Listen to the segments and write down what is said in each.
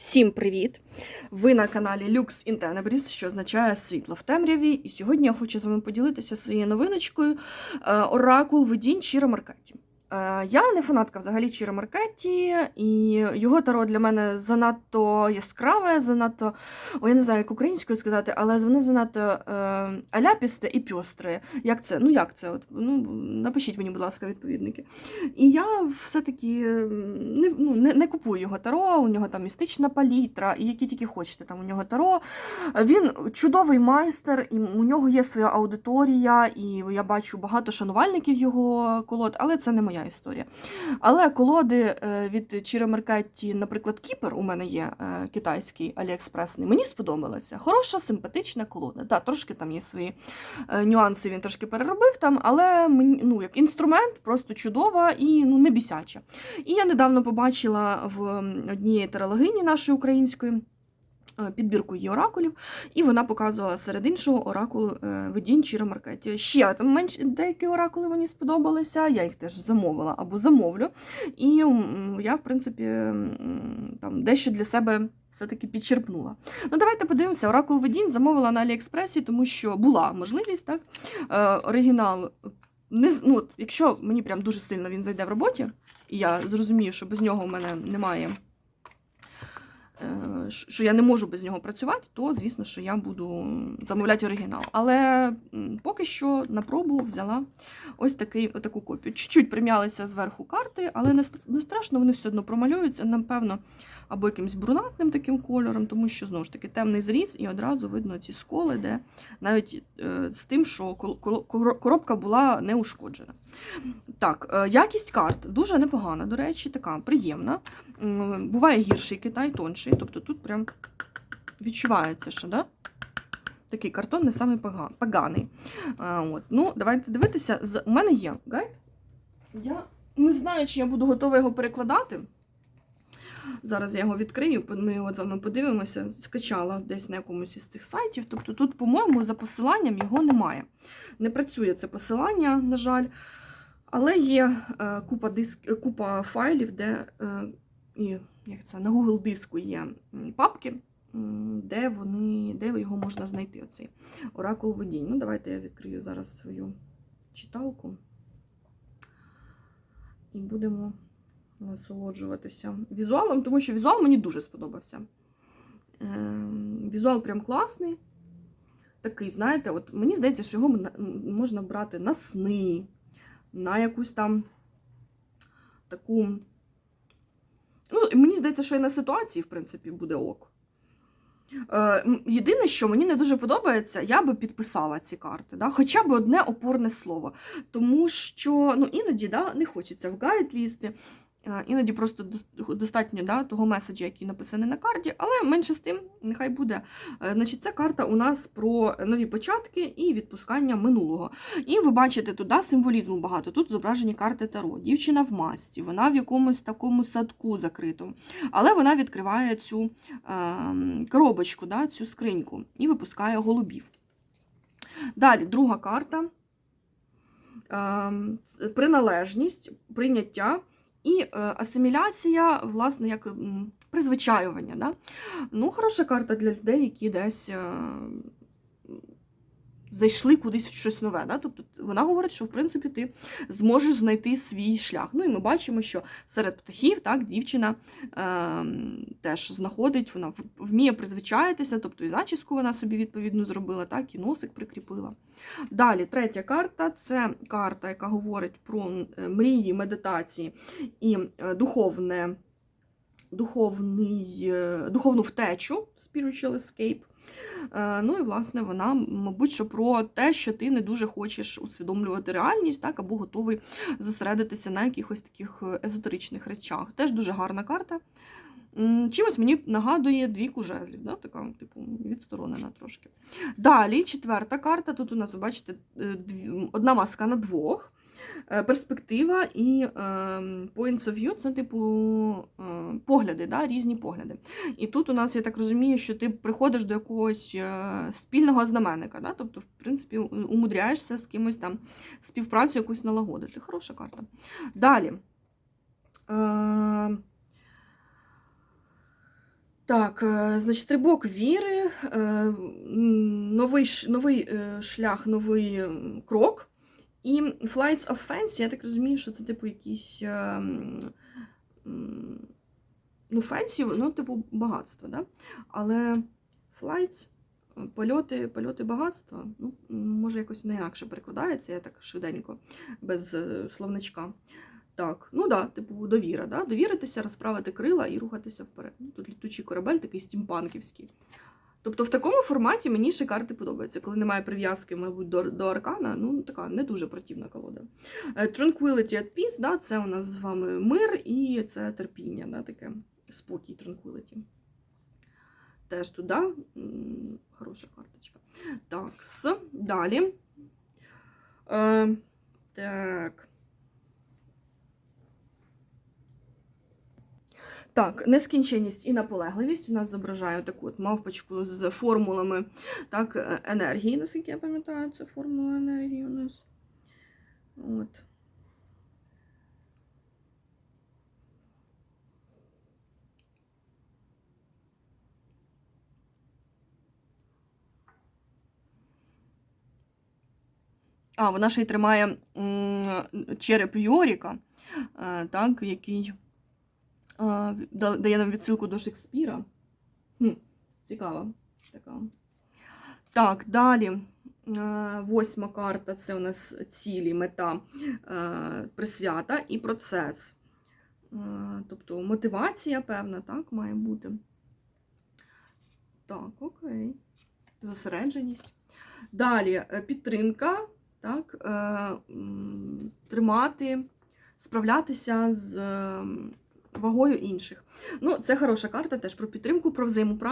Всім привіт! Ви на каналі Lux in Tenebris, що означає світло в темряві. І сьогодні я хочу з вами поділитися своєю новиночкою е, Оракул видінь Чіро Маркетті. Е, Я не фанатка взагалі Чіро Маркетті, і його таро для мене занадто яскраве, занадто, о, я не знаю, як українською сказати, але воно занадто е, аляпісте і пьостре. Як це? Ну як це? От, ну, напишіть мені, будь ласка, відповідники. І я все-таки не, ну, не, не купую його таро, у нього там містична палітра, і які тільки хочете там у нього таро. Він чудовий майстер, і у нього є своя аудиторія, і я бачу багато шанувальників його колод, але це не моя історія. Але колоди е, від Чіромеркетті, наприклад, Кіпер у мене є е, китайський аліекспресний, мені сподобалося. Хороша, симпатична колода. Да, трошки там є свої е, нюанси, він трошки переробив там, але ну, як інструмент просто чудова і ну, не бісяча. І я недавно побачила в одній тарологині нашої української. Е, Підбірку її оракулів, і вона показувала серед іншого оракул е, видінь Чіро Маркеті. Ще там менш деякі оракули мені сподобалися. Я їх теж замовила або замовлю. І я, в принципі, там дещо для себе все-таки підчерпнула. Ну, давайте подивимося. Оракул видінь замовила на Аліекспресі, тому що була можливість, так? Е, оригінал. Не, ну, от якщо мені прям дуже сильно він зайде в роботі, і я зрозумію, що без нього в мене немає, що що я не можу без нього працювати, то звісно, що я буду замовляти оригінал. Але поки що на пробу взяла ось такий, таку копію. Чуть-чуть прим'ялися зверху карти, але не, страшно, вони все одно промалюються, напевно, або якимось брунатним таким кольором, тому що знову ж таки темний зріз, і одразу видно ці сколи, де навіть е, з тим, що коробка була не ушкоджена. Так, е, якість карт дуже непогана, до речі, така приємна. Буває гірший Китай, тонший, тобто тут прям відчувається, що да? такий картон не самий поганий. А, от. Ну, давайте дивитися. З- У мене є гайд. Я не знаю, чи я буду готова його перекладати. Зараз я його відкрию, ми його з вами подивимося. Скачала десь на якомусь із цих сайтів. Тобто тут, по-моєму, за посиланням його немає. Не працює це посилання, на жаль. Але є е, купа, диск, купа файлів, де е, як це, на Google диску є папки, де, вони, де його можна знайти. Оцей оракул видінь. Ну, давайте я відкрию зараз свою читалку. І будемо насолоджуватися візуалом, тому що візуал мені дуже сподобався. Ем, Візуал прям класний. Такий, знаєте, от мені здається, що його можна брати на сни, на якусь там таку. Мені здається, що і на ситуації, в принципі, буде ок. Е, Єдине, що мені не дуже подобається, я би підписала ці карти, да? хоча б одне опорне слово. Тому що ну, іноді да, не хочеться в гайд лізти, іноді просто достатньо да, того меседжа, який написаний на карті, але менше з тим, нехай буде. Е, Значить, ця карта у нас про нові початки і відпускання минулого. І ви бачите, тут да, символізму багато. Тут зображені карти Таро. Дівчина в масці, вона в якомусь такому садку закритому. Але вона відкриває цю ем, коробочку, да, цю скриньку, і випускає голубів. Далі, друга карта. Ем, приналежність, прийняття і е, асиміляція, власне, як призвичаювання. Да? Ну, хороша карта для людей, які десь е, зайшли кудись в щось нове. Да? Тобто вона говорить, що в принципі ти зможеш знайти свій шлях. Ну і ми бачимо, що серед птахів так, дівчина е, теж знаходить, вона вміє призвичаїтися, тобто і зачіску вона собі відповідно зробила, так, і носик прикріпила. Далі, третя карта це карта, яка говорить про е, мрії, медитації і е, духовне, духовний, е, духовну втечу, spiritual escape. Е, Ну і власне вона, мабуть, що про те, що ти не дуже хочеш усвідомлювати реальність, так, або готовий зосередитися на якихось таких е, езотеричних речах. Теж дуже гарна карта. Чимось мені нагадує двійку жезлів, да? така, типу, відсторонена трошки. Далі, четверта карта. Тут у нас, ви бачите, е, одна маска на двох. Е, Перспектива і е, points of view це, типу, е, погляди, да? різні погляди. І тут у нас, я так розумію, що ти приходиш до якогось е, спільного знаменника, да? тобто, в принципі, умудряєшся з кимось там співпрацю якусь налагодити. Хороша карта. Далі. Е, Так, значить, стрибок віри, новий, новий шлях, новий крок. І Flights of Fancy, я так розумію, що це типу якісь. е, м, м, Ну, fancy, ну, типу, багатство, да? Але Flights, е, польоти, польоти багатства, ну, може, якось не інакше перекладається, я так швиденько, без е, словничка. Так, ну да, типу, довіра, да? довіритися, розправити крила і рухатися вперед. Ну, тут літучий корабель такий стімпанківський. Тобто в такому форматі мені ще карти подобаються. Коли немає прив'язки, мабуть, до, до аркана, ну така не дуже противна колода. Е, Tranquility at Peace, да, це у нас з вами мир і це терпіння, да, таке спокій, tranquility. Теж туди хороша карточка. Так, далі. Е, так. Так, нескінченність і наполегливість у нас зображає таку от мавпочку з формулами так, е, енергії, наскільки я пам'ятаю, це формула енергії у нас. От. А, вона ще й тримає череп Йоріка, е, так, який дає нам відсилку до Шекспіра. Хм, цікаво. Така. Так, далі. Восьма карта це у нас цілі, мета, присвята і процес. Тобто мотивація, певна, так, має бути. Так, окей. Зосередженість. Далі е, підтримка, так, е, тримати, справлятися з вагою інших. Ну, це хороша карта теж про підтримку, про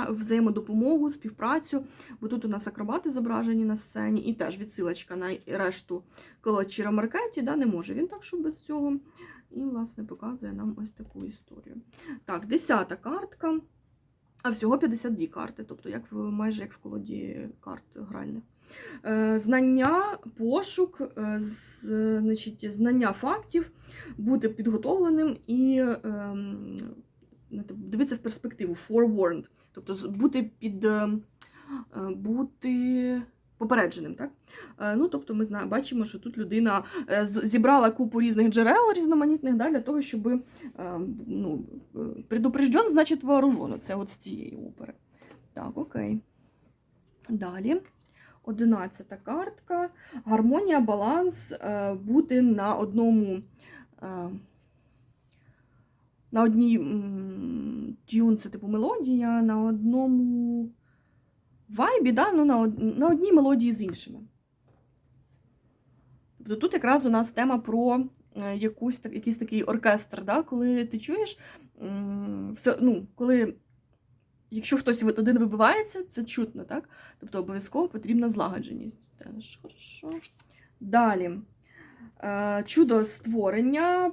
взаємодопомогу, співпрацю. Бо тут у нас акробати зображені на сцені, і теж відсилочка на решту колодчіра маркеті, да, не може він так, що без цього. І, власне, показує нам ось таку історію. Так, десята картка. А всього 52 карти, тобто як в, майже як в колоді карт гральних. Е, знання, пошук, е, значить, знання фактів, бути підготовленим і ем, дивитися в перспективу, forewarned, тобто бути під е, бути попередженим. Так? Ну, тобто ми знаємо, бачимо, що тут людина зібрала купу різних джерел різноманітних да, для того, щоб ну, предупрежден, значить вооружено. Це от з цієї опери. Так, окей. Далі. Одинадцята картка. Гармонія, баланс, е, бути на одному. е, На одній тюн, це типу мелодія, на одному вайбі, да? ну, на, од- на одній мелодії з іншими. Тобто тут якраз у нас тема про е, якусь, якийсь такий оркестр, да? коли ти чуєш, все, ну, коли, якщо хтось один вибивається, це чутно, так? Тобто обов'язково потрібна злагодженість. Теж хорошо. Далі. Е, Чудо створення,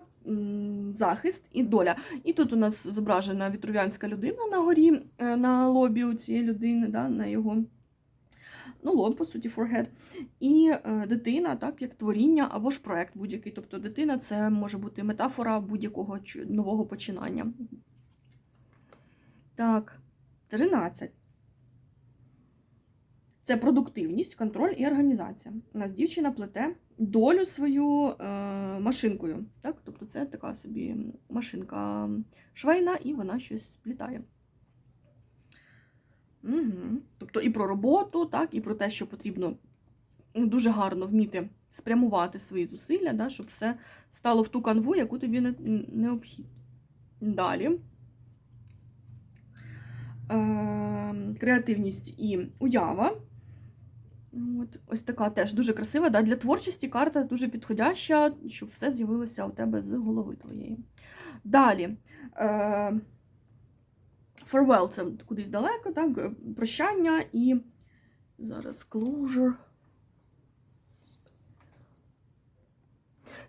захист і доля. І тут у нас зображена вітрувянська людина на горі, е, на лобі у цієї людини, да, на його ну, лоб, по суті, forehead. І е, дитина, так, як творіння або ж проект будь-який. Тобто дитина це може бути метафора будь-якого нового починання. Так, 13. Це продуктивність, контроль і організація. У нас дівчина плете долю свою е, машинкою. Так? Тобто це така собі машинка швейна, і вона щось сплітає. Угу. Тобто і про роботу, так, і про те, що потрібно дуже гарно вміти спрямувати свої зусилля, да, щоб все стало в ту канву, яку тобі не, необхідно. Далі. Е, креативність і уява. От, ось така теж дуже красива. Да? Для творчості карта дуже підходяща, щоб все з'явилося у тебе з голови твоєї. Далі. Е, farewell це кудись далеко, так? е, прощання і зараз closure.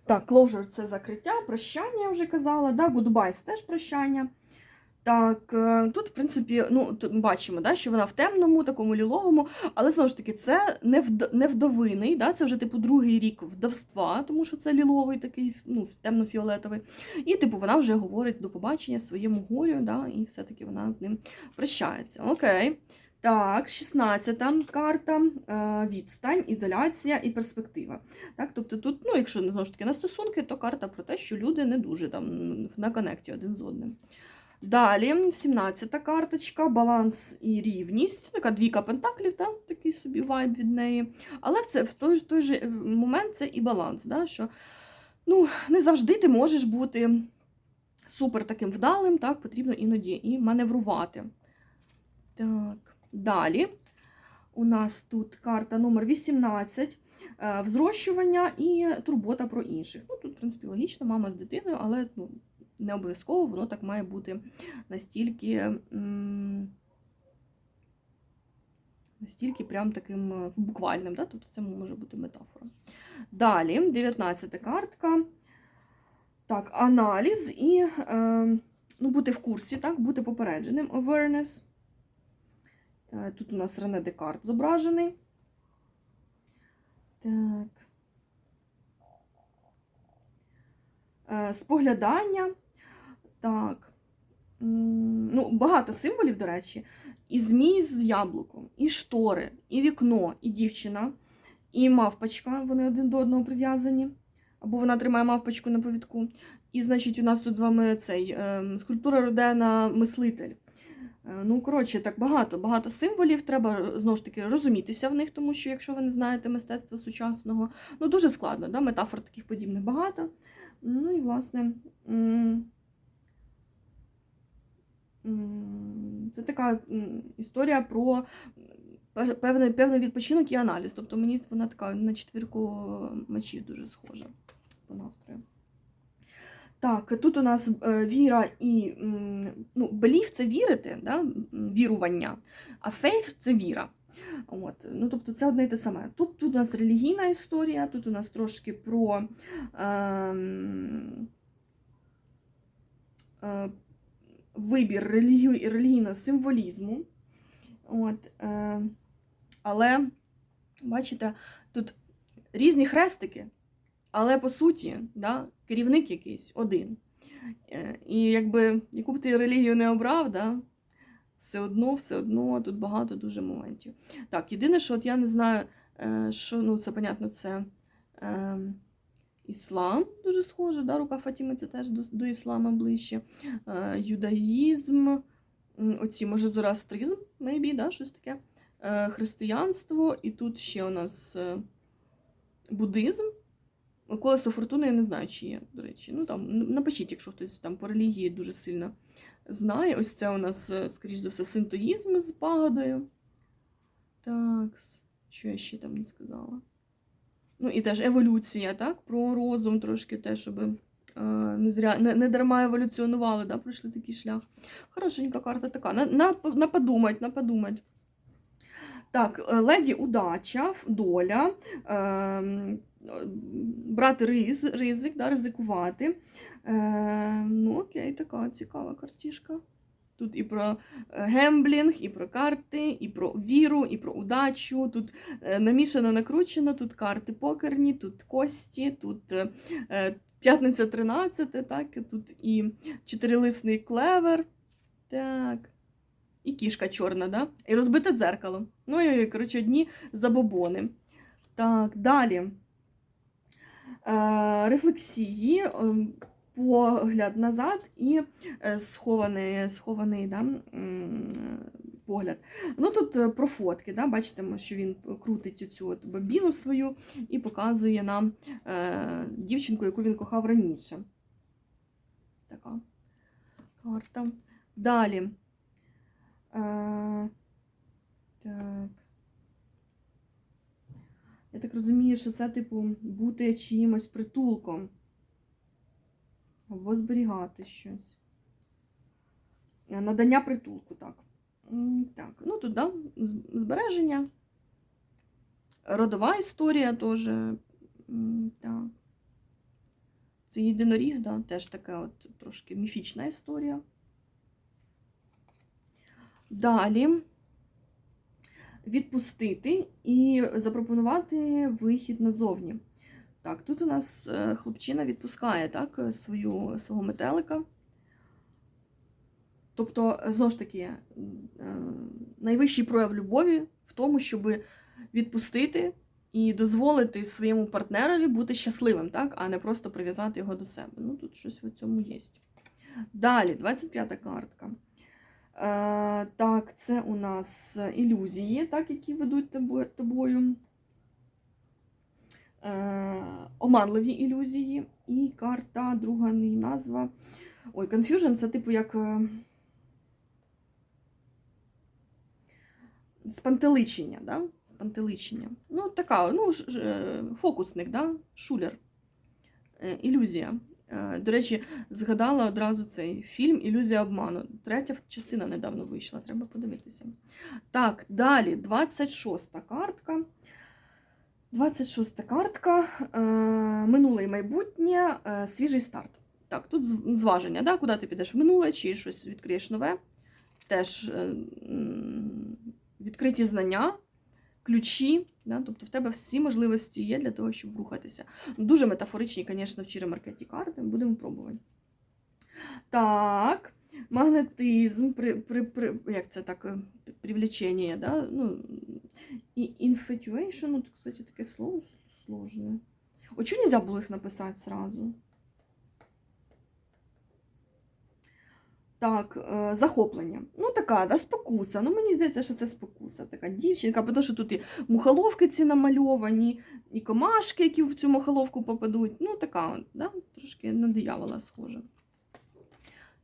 Так, closure це закриття, прощання, я вже казала. Да? Goodbye це теж прощання. Так, е, тут, в принципі, ну, бачимо, да, що вона в темному, такому ліловому, але знову ж таки, це не, вд... не вдовиний, да, це вже типу другий рік вдовства, тому що це ліловий такий, ну, темно-фіолетовий. І, типу, вона вже говорить до побачення своєму горю, да, і все-таки вона з ним прощається. Окей. Так, 16 карта, е, відстань, ізоляція і перспектива. Так, тобто тут, ну, якщо знову ж таки на стосунки, то карта про те, що люди не дуже там на коннекті один з одним. Далі, 17-та карточка, баланс і рівність. Така двійка пентаклів, да? такий собі вайб від неї. Але це, в той, той же момент це і баланс, да? що ну, не завжди ти можеш бути супер таким вдалим, так, потрібно іноді і маневрувати. Так, далі. У нас тут карта номер 18. е, Взрощування і турбота про інших. Ну, тут, в принципі, логічно, мама з дитиною, але ну, не обов'язково воно так має бути настільки, настільки прям таким е, буквальним, да? тобто це може бути метафора. Далі, 19 картка. Так, аналіз і е, ну, бути в курсі, так, бути попередженим. Awareness. Е, Тут у нас Рене Декарт зображений. Так. Е, Споглядання. Так. Ну, багато символів, до речі. І змій з яблуком, і штори, і вікно, і дівчина, і мавпочка. Вони один до одного прив'язані. Або вона тримає мавпочку на повідку. І, значить, у нас тут вами цей е, скульптура Родена мислитель. Е, Ну, коротше, так багато, багато символів. Треба знову ж таки розумітися в них, тому що якщо ви не знаєте мистецтва сучасного, ну дуже складно, да? метафор таких подібних багато. Ну і власне. Це така історія про певний, певний відпочинок і аналіз. Тобто мені вона така на четвірку мечів дуже схожа по настрою. Так, тут у нас е, віра і ну, belief – це вірити, да? вірування, а faith – це віра. От, ну, тобто це одне і те саме. Тут, тут у нас релігійна історія, тут у нас трошки про ем, е, вибір релігію, і релігійного символізму. От, е, але, бачите, тут різні хрестики, але по суті, да, керівник якийсь один. Е, І якби яку б ти релігію не обрав, да, все одно, все одно тут багато дуже моментів. Так, єдине, що от я не знаю, е, що ну, це, понятно, це е, іслам дуже схоже, да, рука Фатіми це теж до, до іслама ближче. Е, юдаїзм, оці, може, зороастризм, maybe, да, щось таке. Е, християнство, і тут ще у нас е, буддизм. Колесо фортуни я не знаю, чи є, до речі. Ну там напишіть, якщо хтось там по релігії дуже сильно знає. Ось це у нас, е, скоріш за все, синтоїзм з пагодою. Так, що я ще там не сказала? Ну і теж еволюція, так? Про розум трошки теж, щоб е, не, зря, не, не дарма еволюціонували, да? пройшли такий шлях. Хорошенька карта така. На, на, на подумать, на подумать. Так, е, леді удача, доля, е, брати риз, ризик, да, ризикувати. Е, ну, окей, така цікава картішка. Тут і про е, гемблінг, і про карти, і про віру, і про удачу. Тут е, намішано, накручено, тут карти покерні, тут кості, тут е, п'ятниця 13, так, тут і чотирилисний клевер. Так. І кішка чорна, да? І розбите дзеркало. Ну і, коротше, одні забобони. Так, далі. Е, рефлексії, е, погляд назад і е, схований, схований да, погляд. Ну тут е, про фотки, да, бачите, що він крутить цю от бобіну свою і показує нам е, дівчинку, яку він кохав раніше. Така карта. Далі. Так. Я так розумію, що це, типу, бути чиїмось притулком. Або зберігати щось. Е, Надання притулку, так. Так, ну тут, да, збереження. Родова історія теж. Так. Це єдиноріг, да, теж така от трошки міфічна історія. Далі відпустити і запропонувати вихід назовні. Так, тут у нас е, хлопчина відпускає так, е, свою, свого метелика. Тобто, е, знову ж таки, найвищий прояв любові в тому, щоб відпустити і дозволити своєму партнерові бути щасливим, так? а не просто прив'язати його до себе. Ну, тут щось в цьому є. Далі, 25-та картка. Так, це у нас ілюзії, так, які ведуть тобою. Е, оманливі ілюзії. І карта, друга її назва. Ой, Confusion це типу як. е, Спантеличення, да? Спантеличення. Ну, така, ну, е, фокусник, да? шулер. Ілюзія. До речі, згадала одразу цей фільм Ілюзія обману. Третя частина недавно вийшла, треба подивитися. Так, далі, 26-та картка. 26 картка. Е, минуле і майбутнє, е, свіжий старт. Так, тут зваження, да? куди ти підеш в минуле, чи щось відкриєш нове. Теж е, відкриті знання, ключі. Да? Тобто в тебе всі можливості є для того, щоб рухатися. Дуже метафоричні, звісно, в чиромаркеті карти. Будемо пробувати. Так, магнетизм, при, при, при, як це так, привлечення, да? ну, і infatuation, ну, кстати, таке слово сложне. О, чому нельзя було їх написати сразу? Так, е, захоплення. Ну, така, да, спокуса. Ну, мені здається, що це спокуса. Така дівчинка, тому що тут і мухоловки ці намальовані, і комашки, які в цю мухоловку попадуть. Ну, така, да, трошки на диявола схожа.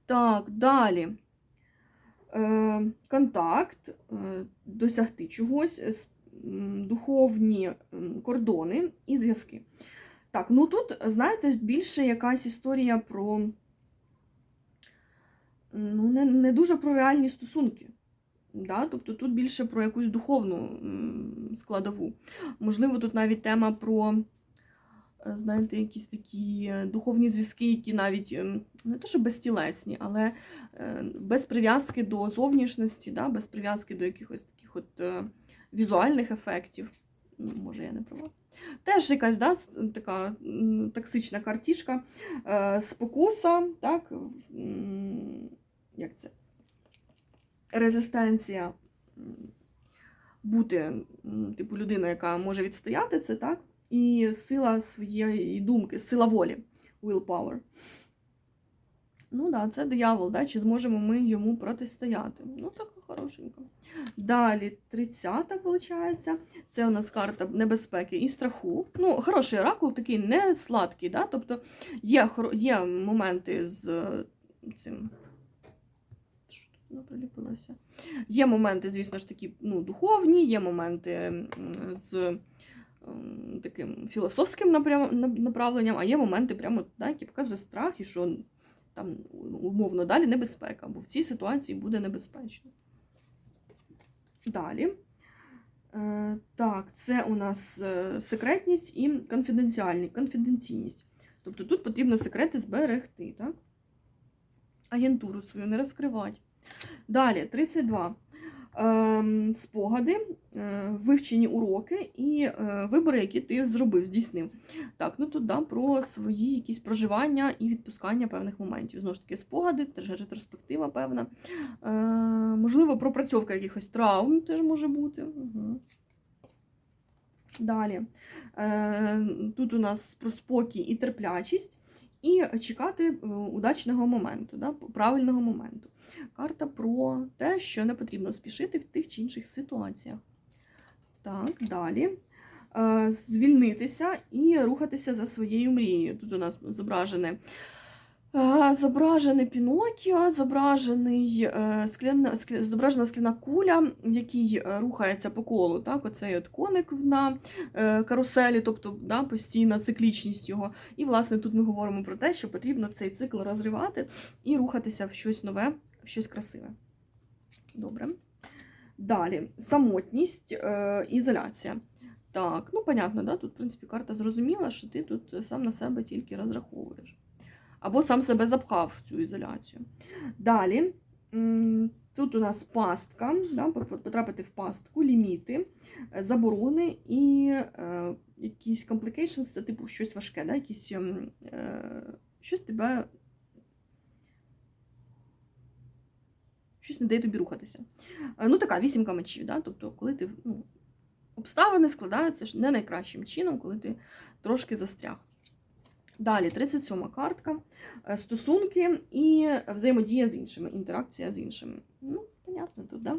Так, далі. Е, контакт, е, досягти чогось, духовні кордони і зв'язки. Так, ну тут, знаєте, більше якась історія про ну, не, не дуже про реальні стосунки. Да? Тобто тут більше про якусь духовну складову. Можливо, тут навіть тема про, е, знаєте, якісь такі духовні зв'язки, які навіть ем, не то, що безтілесні, але е, без прив'язки до зовнішності, да? без прив'язки до якихось таких от е, візуальних ефектів. Ну, може, я не права. Теж якась да, така токсична картішка, е, спокуса, так, як це? Резистенція бути, типу, людина, яка може відстояти це, так? І сила своєї думки, сила волі, willpower. Ну да, це диявол, да? чи зможемо ми йому протистояти. Ну, так хорошенько. Далі, 30-та, виходить. Це у нас карта небезпеки і страху. Ну, хороший оракул, такий не сладкий, да? тобто є, є моменти з е, цим. Приліпилося? Є моменти, звісно ж такі, ну, духовні, є моменти з таким філософським направленням, а є моменти, прямо, да, які показують страх і що там умовно далі небезпека, бо в цій ситуації буде небезпечно. Далі. Е, так, це у нас е, секретність і конфіденційність. Тобто тут потрібно секрети зберегти, так? Агентуру свою не розкривати. Далі, 32. Ем, спогади, е, вивчені уроки і е, вибори, які ти зробив, здійснив. Так, ну тут да, про свої якісь проживання і відпускання певних моментів. Знову ж таки, спогади, теж ретроспектива певна. Е, можливо, пропрацьовка якихось травм теж може бути. Далі. Тут у нас про спокій і терплячість, і чекати удачного моменту, да, правильного моменту. Карта про те, що не потрібно спішити в тих чи інших ситуаціях. Так, далі. Е, звільнитися і рухатися за своєю мрією. Тут у нас зображене. е, Зображене Пінокіо, зображений, е, скляна, скля- зображена скляна куля, е, рухається по колу. Так? Оцей от коник на каруселі, тобто да, постійна циклічність його. І, власне, тут ми говоримо про те, що потрібно цей цикл розривати і рухатися в щось нове, щось красиве. Добре. Далі, самотність, е, ізоляція. Так, ну понятно, да? тут, в принципі, карта зрозуміла, що ти тут сам на себе тільки розраховуєш. Або сам себе запхав в цю ізоляцію. Далі, тут у нас пастка, да, потрапити в пастку, ліміти, заборони і е, якісь complications, це типу щось важке, да, якісь, ем, е, щось тебе. Щось не дає тобі рухатися. Е, Ну, така вісімка мечів, да? тобто, коли ти ну, обставини складаються ж не найкращим чином, коли ти трошки застряг. Далі, 37 картка, е, стосунки і взаємодія з іншими, інтеракція з іншими. Ну, понятно тут, да?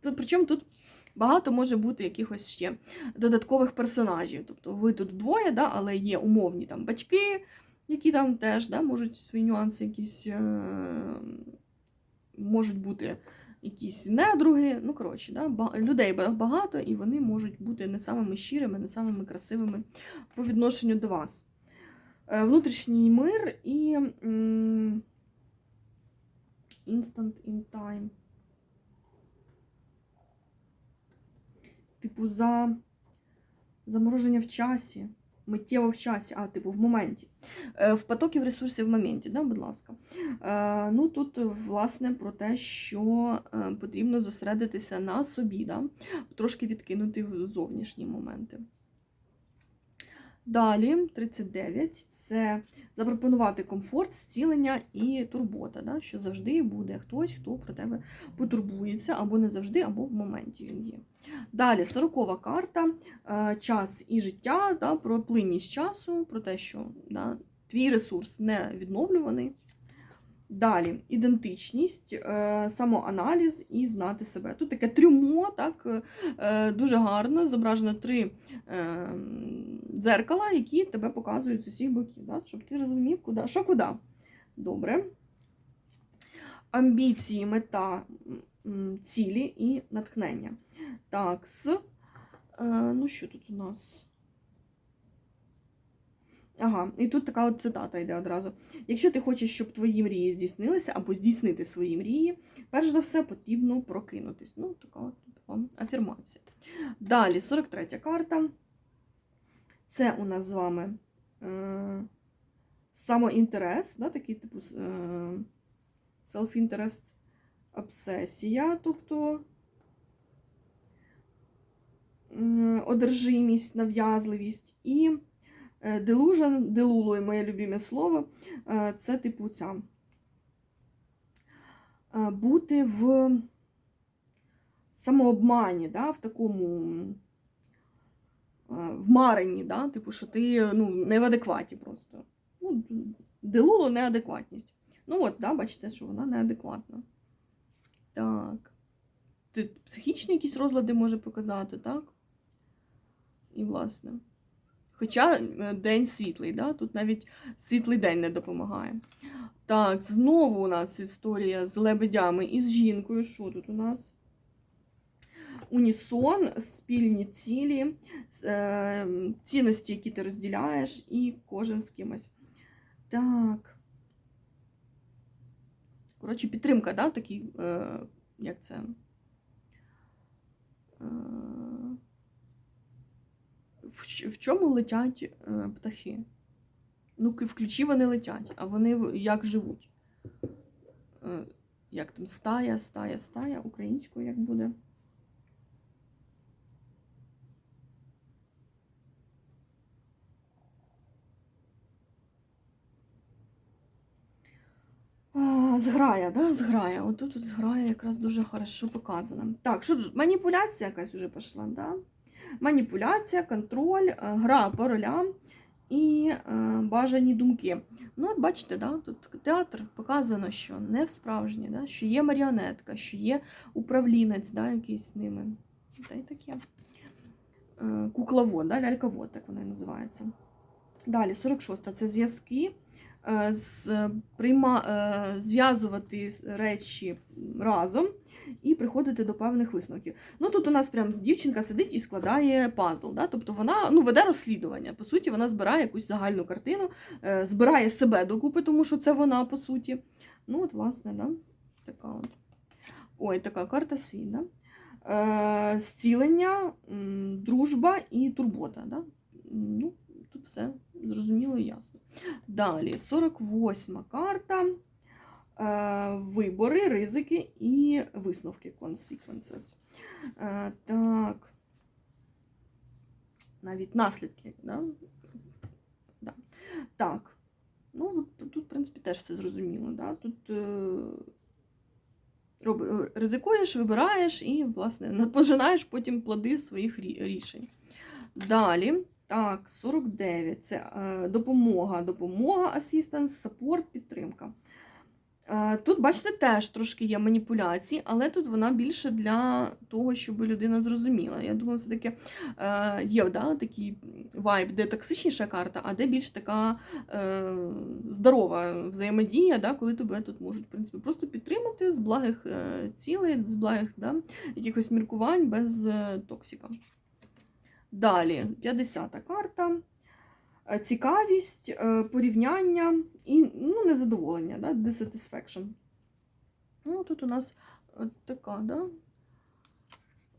Причому тут багато може бути якихось ще додаткових персонажів. Тобто ви тут двоє, да, але є умовні там батьки, які там теж да, можуть свої нюанси якісь. Е- можуть бути якісь недруги. Ну, коротше, да, людей багато, і вони можуть бути не самими щирими, не самими красивими по відношенню до вас. Е, Внутрішній мир і instant in time. Типу, за замороження в часі, миттєво в часі, а, типу, в моменті. Е, В потоків ресурсів в моменті, да, будь ласка. Е, Ну, тут, власне, про те, що е, потрібно зосередитися на собі, да? трошки відкинути в зовнішні моменти. Далі, 39, це запропонувати комфорт, зцілення і турбота, да? що завжди буде хтось, хто про тебе потурбується, або не завжди, або в моменті він є. Далі, 40 карта, е, час і життя, да? про плинність часу, про те, що да, твій ресурс не відновлюваний. Далі ідентичність, е, самоаналіз і знати себе. Тут таке трюмо, так, е, дуже гарно, зображено три е, дзеркала, які тебе показують з усіх боків, да, щоб ти розумів, куди, що куди. Добре. Амбіції, мета, цілі і натхнення. Так, з. Е, ну, що тут у нас? Ага, і тут така от цитата йде одразу. Якщо ти хочеш, щоб твої мрії здійснилися або здійснити свої мрії, перш за все потрібно прокинутись. Ну, така от афірмація. Далі, 43 карта. Це у нас з вами е, самоінтерес, да, такий типу е, self-interest, обсесія, тобто е, одержимість, нав'язливість і Delusion, делуло, моє любиме слово, е, це типу ця. е, Бути в самообмані, да, в такому е, в маренні, да, типу, що ти ну, не в адекваті просто. Ну, Делуло неадекватність. Ну от, да, бачите, що вона неадекватна. Так. Тут психічні якісь розлади може показати, так? І, власне. Хоча е, день світлий, да? тут навіть світлий день не допомагає. Так, знову у нас історія з лебедями і з жінкою. Що тут у нас? Унісон, спільні цілі, е, цінності, які ти розділяєш, і кожен з кимось. Так. Коротше, підтримка, да, такий, е, як це? В, в чому летять е, птахи? Ну, в ключі вони летять, а вони як живуть? Е, як там стая, стая, стая, українською як буде? Зграя, да? Зграя. Отут тут зграя якраз дуже хорошо показана. Так, що тут? Маніпуляція якась уже пішла, да? Маніпуляція, контроль, е, гра по ролям і е, бажані думки. Ну, от бачите, да, тут театр показано, що не справжнє, да, що є маріонетка, що є управлінець, да, якийсь з ними. Та й таке. Е, Кукловод, да, ляльковод, так вона і називається. Далі, 46-та це зв'язки. З, зв'язувати речі разом і приходити до певних висновків. Ну тут у нас прям дівчинка сидить і складає пазл. Да? Тобто вона ну, веде розслідування. По суті, вона збирає якусь загальну картину, е, збирає себе докупи, тому що це вона по суті. Ну, от, власне, да? така от. Ой, така карта свій, да? Е, Зцілення, дружба і турбота. Да? Ну, Тут все зрозуміло і ясно. Далі, 48 карта. Е, вибори, ризики і висновки consequences. Е, так. Навіть наслідки. Да? Да. Так. Ну, тут, в принципі, теж все зрозуміло. Да? Тут е, роби, ризикуєш, вибираєш і, власне, пожинаєш потім плоди своїх рі- рішень. Далі. Так, 49. Це допомога, допомога, assistance, support, підтримка. Е, Тут, бачите, теж трошки є маніпуляції, але тут вона більше для того, щоб людина зрозуміла. Я думаю, все-таки е, є да, такий вайб, де токсичніша карта, а де більш така е, здорова взаємодія, да, коли тебе тут можуть в принципі, просто підтримати з благих цілей, з благих да, якихось міркувань без токсика. Далі, 50-та карта. Е, Цікавість, е, порівняння і ну, незадоволення, да? dissatisfaction. Ну, тут у нас от така, да?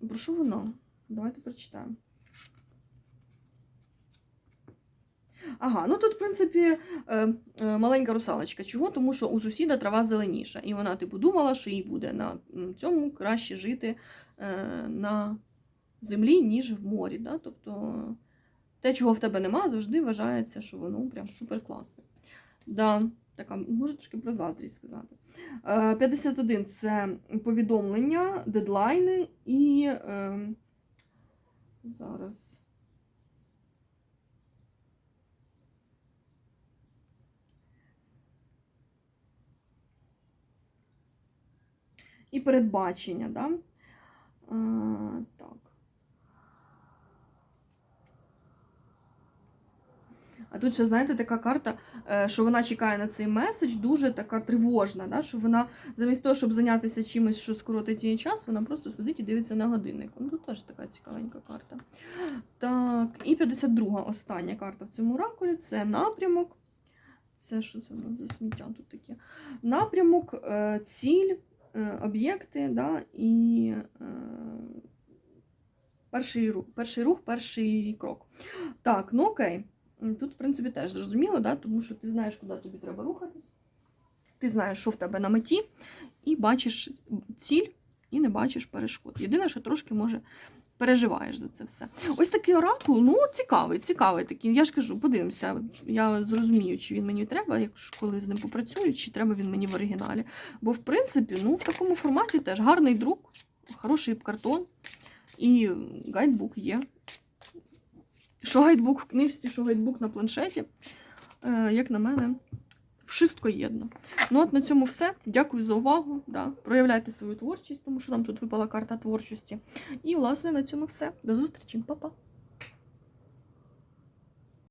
Про що вона? Давайте прочитаємо. Ага, ну тут, в принципі, е, е, маленька русалочка. Чого? Тому що у сусіда трава зеленіша. І вона, типу, думала, що їй буде на цьому краще жити е, на землі, ніж в морі. Да? Тобто те, чого в тебе нема, завжди вважається, що воно прям супер класне. Да, така, можу трошки про заздрість сказати. Е, 51 це повідомлення, дедлайни і. Е, зараз. І передбачення, да? Е, так. А тут ще, знаєте, така карта, е, що вона чекає на цей меседж, дуже така тривожна, да? що вона замість того, щоб зайнятися чимось, що скоротить її час, вона просто сидить і дивиться на годинник. Ну, тут теж така цікавенька карта. Так, і 52 остання карта в цьому ракурі це напрямок. Це що це за сміття тут таке? Напрямок, е, ціль, е, об'єкти, да? і перший рух, перший рух, перший крок. Так, ну окей. Тут, в принципі, теж зрозуміло, да? тому що ти знаєш, куди тобі треба рухатись. Ти знаєш, що в тебе на меті, і бачиш ціль, і не бачиш перешкод. Єдине, що трошки може переживаєш за це все. Ось такий оракул, ну, цікавий, цікавий такий. Я ж кажу, подивимося, я зрозумію, чи він мені треба, якщо коли з ним попрацюю, чи треба він мені в оригіналі. Бо, в принципі, ну, в такому форматі теж гарний друк, хороший картон і гайдбук є. Що гайдбук в книжці, що гайдбук на планшеті, е, як на мене, вшистко єдно. Ну от на цьому все. Дякую за увагу. Да. Проявляйте свою творчість, тому що нам тут випала карта творчості. І, власне, на цьому все. До зустрічі, Па-па!